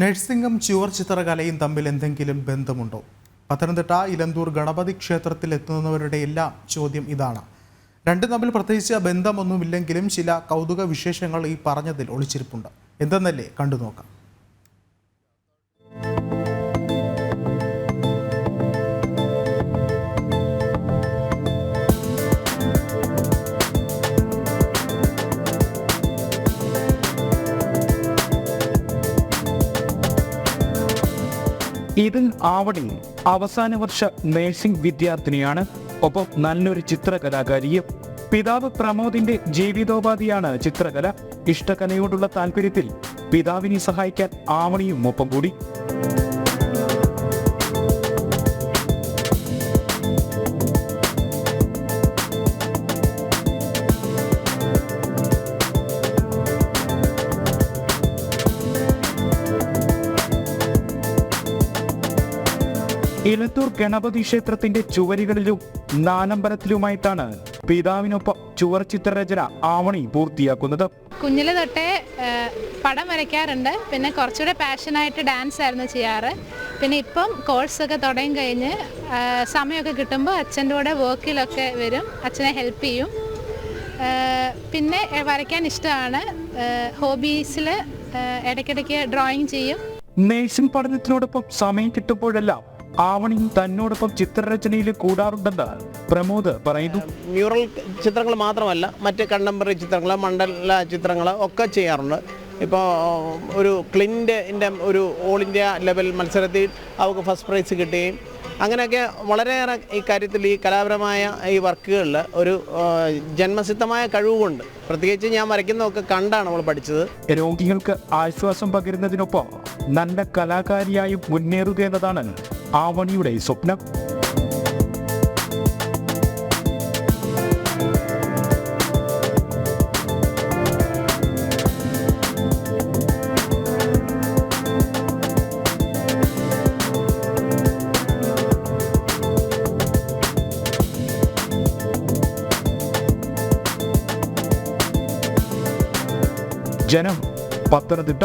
നഴ്സിംഗും ചുവർ ചിത്രകലയും തമ്മിൽ എന്തെങ്കിലും ബന്ധമുണ്ടോ? പത്തനംതിട്ട ഇലന്തൂർ ഗണപതി ക്ഷേത്രത്തിൽ എത്തുന്നവരുടെ എല്ലാം ചോദ്യം ഇതാണ്. രണ്ടും തമ്മിൽ പ്രത്യേകിച്ച് ബന്ധമൊന്നുമില്ലെങ്കിലും ചില കൗതുക വിശേഷങ്ങൾ ഈ പറഞ്ഞതിൽ ഒളിച്ചിരിപ്പുണ്ട്. എന്തെന്നല്ലേ കണ്ടു നോക്കാം ഇത് ആവണി അവസാന വർഷ നഴ്സിംഗ് വിദ്യാർത്ഥിനിയാണ്. ഒപ്പം നല്ലൊരു ചിത്രകലാകാരിയും പിതാവ് പ്രമോദിന്റെ ജീവിതോപാധിയാണ് ചിത്രകല. ഇഷ്ടകലയോടുള്ള താല്പര്യത്തിൽ പിതാവിനെ സഹായിക്കാൻ ആവണിയും ഒപ്പം കൂടി ഇലത്തൂർ ഗണപതി ക്ഷേത്രത്തിന്റെ ചുവരുകളിലും നാനമ്പലത്തിലുമായിട്ടാണ് പിതാവിനൊപ്പം ചുവർ ചിത്രരചന ആവണി പൂർത്തിയാക്കുന്നത്. കുഞ്ഞിലെ തൊട്ടേ പടം വരയ്ക്കാറുണ്ട്. പിന്നെ കുറച്ചുകൂടെ പാഷനായിട്ട് ഡാൻസ് ആയിരുന്നു ചെയ്യാറ്. പിന്നെ ഇപ്പം കോഴ്സൊക്കെ തുടങ്ങി കഴിഞ്ഞ് സമയമൊക്കെ കിട്ടുമ്പോൾ അച്ഛന്റെ കൂടെ വർക്കിലൊക്കെ വരും അച്ഛനെ ഹെൽപ്പ് ചെയ്യും. പിന്നെ വരയ്ക്കാൻ ഇഷ്ടമാണ്. ഹോബീസിൽ ഇടയ്ക്കിടയ്ക്ക് ഡ്രോയിങ് ചെയ്യും. നേഴ്സിംഗ് പഠനത്തിനോടൊപ്പം സമയം കിട്ടുമ്പോഴെല്ലാം ആവണിയും തന്നോടൊപ്പം ചിത്രരചനയിൽ കൂടാറുണ്ടെന്ന് പ്രമോദ് പറയുന്നു. മ്യൂറൽ ചിത്രങ്ങൾ മാത്രമല്ല മറ്റ് കണ്ടംപററി ചിത്രങ്ങൾ മണ്ഡല ചിത്രങ്ങൾ ഒക്കെ ചെയ്യാറുണ്ട്. ഇപ്പോൾ ഒരു ക്ലിന്റെ ഒരു ഓൾ ഇന്ത്യ ലെവൽ മത്സരത്തിൽ അവർക്ക് ഫസ്റ്റ് പ്രൈസ് കിട്ടുകയും അങ്ങനെയൊക്കെ വളരെയേറെ ഈ കാര്യത്തിൽ ഈ കലാപരമായ ഈ വർക്കുകളിൽ ഒരു ജന്മസിദ്ധമായ കഴിവുകൊണ്ട് പ്രത്യേകിച്ച് ഞാൻ വരയ്ക്കുന്നതൊക്കെ കണ്ടാണ് നമ്മൾ പഠിച്ചത്. രോഗികൾക്ക് ആശ്വാസം പകരുന്നതിനൊപ്പം നല്ല കലാകാരിയായും മുന്നേറുക എന്നതാണ് ആവണിയുടെ സ്വപ്നം. ജനം പത്തനംതിട്ട